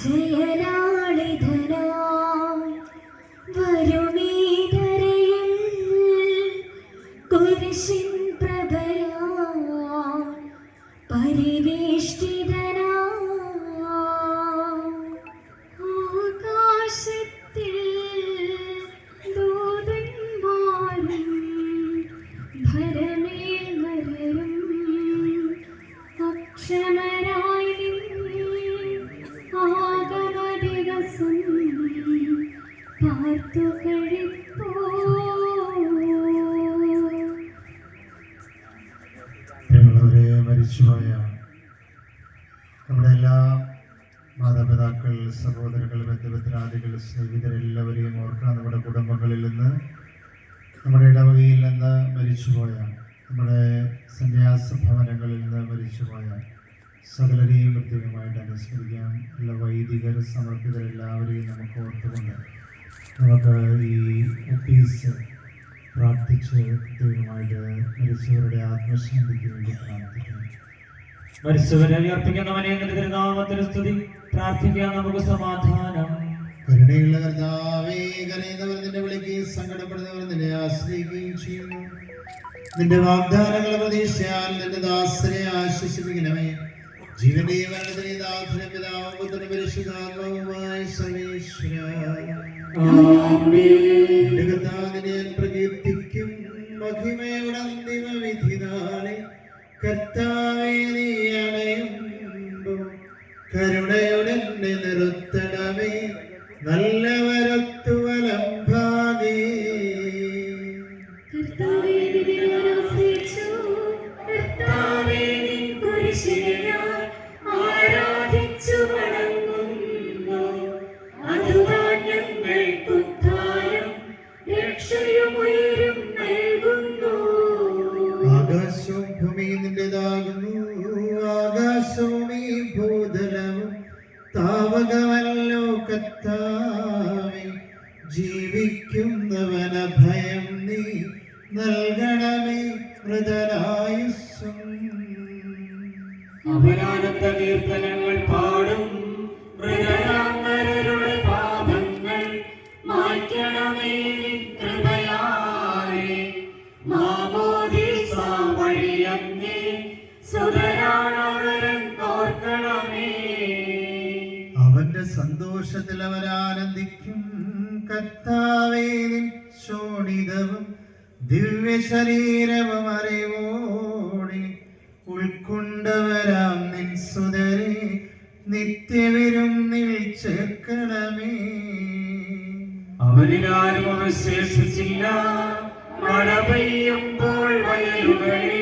ജയലാളിധനായി വരുണീധരയിൽ കുരിശിൻ പ്രഭയാൽ പരിവേഷ്ടിതനായി ആകാശത്തിൽ ദൂതന്മാരും ഭരമേൽ വരരും അക്ഷമ പ്രിയമുള്ളവരെ മരിച്ചുപോയ നമ്മുടെ എല്ലാ മാതാപിതാക്കൾ സഹോദരങ്ങൾ ബന്ധുമിത്രാദികൾ സ്നേഹിതരെല്ലാവരെയും ഓർക്കണം നമ്മുടെ കുടുംബങ്ങളിൽ നിന്ന് നമ്മുടെ ഇടവകയിൽ നിന്ന് മരിച്ചുപോയ നമ്മുടെ സന്യാസ ഭവനങ്ങളിൽ നിന്ന് മരിച്ചുപോയ സകലരെയും പ്രത്യേകമായിട്ട് അനുസ്മരിക്കാം. എല്ലാ വൈദികർ സമർപ്പിതരെല്ലാവരെയും നമുക്ക് ഓർത്തുകൊണ്ട് നമുക്ക് ഈ ഒപ്പീസ് പ്രാർത്ഥിച്ച് ദൈവമായിട്ട് മരിച്ചവരുടെ ആത്മശാന്തിക്ക് വേണ്ടി പ്രാർത്ഥിക്കുന്നു. മരിച്ചവരെ അർപ്പിക്കുന്നവനെ നിന്റെ തിരുനാമത്തിന് സ്തുതി. പ്രാർത്ഥിക്കാൻ നമുക്ക് സമാധാനം. കരുണയുള്ള കർത്താവേ കരയുന്നവർ നിന്നെ വിളിക്കുകയും സങ്കടപ്പെടുന്നവർ നിന്നെ ആശ്രയിക്കുകയും ചെയ്യുന്നു. നിന്റെ വാഗ്ദാനങ്ങളെ പ്രതീക്ഷയാൽ നിന്റെ ദാസനെ ആശ്വസിപ്പിക്കണമേ. ജീവന്റെയും മരണത്തിന്റെയും ദാസനും പിതാവും പുത്രനും പരിശുദ്ധാത്മാവുമായ സർവേശ്വര നിന്റെ കർത്താവിനെ ഞാൻ പ്രകീർത്തിക്കും മഹിമയുടെ അന്തിമ വിധി നാളെ കർത്താവേ നീ അണയുമ്പോൾ കരുണയുടെ നിർത്തണമേ. നല്ലവരത്തു ഭൂമിയും നിന്റേതാകുന്നു. ആകാശവും ഈ ഭൂതലവും താവകമല്ലോ കത്താവി. ജീവിക്കുന്നവന ഭയം നീ നൽകണമേ മൃതരായുസ്സും അവരാനന്ദ കീർത്തനങ്ങൾ പാടും സന്തോഷത്തിൽ അവർ ആനന്ദിക്കും കർത്താവേ ശോണിതവും ദിവ്യ ശരീരവും അറിവോടെ ഉൾക്കൊണ്ടവരാം നിൻ സുതരെ. നിത്യവരും നിൽ അവരിലാരും അവശേഷിച്ചില്ല മഴ പെയ്യുമ്പോൾ വയലുകളിൽ